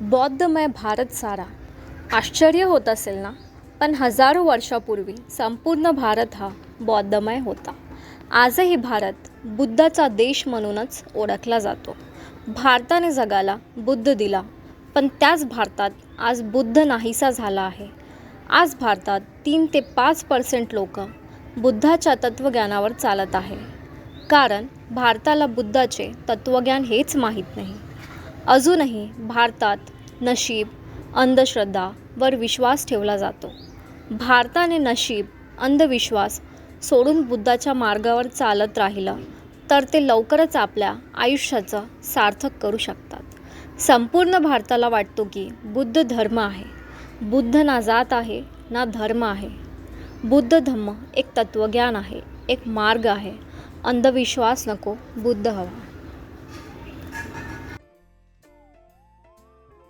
बौद्धमय भारत सारा. आश्चर्य होत असेल ना? पण हजारो वर्षापूर्वी संपूर्ण भारत हा बौद्धमय होता. आजही भारत बुद्धाचा देश म्हणूनच ओळखला जातो. भारताने जगाला बुद्ध दिला पण त्याच भारतात आज बुद्ध नाहीसा झाला आहे. आज भारतात तीन ते पाच पर्सेंट लोक बुद्धाच्या तत्त्वज्ञानावर चालत आहे. कारण भारताला बुद्धाचे तत्त्वज्ञान हेच माहीत नाही. अजूनही भारतात नशीब अंधश्रद्धावर विश्वास ठेवला जातो. भारताने नशीब अंधविश्वास सोडून बुद्धाच्या मार्गावर चालत राहिलं तर ते लवकरच आपल्या आयुष्याचं सार्थक करू शकतात. संपूर्ण भारताला वाटतो की बुद्ध धर्म आहे. बुद्ध ना जात आहे ना धर्म आहे. बुद्ध धम्म एक तत्त्वज्ञान आहे एक मार्ग आहे. अंधविश्वास नको बुद्ध हवा.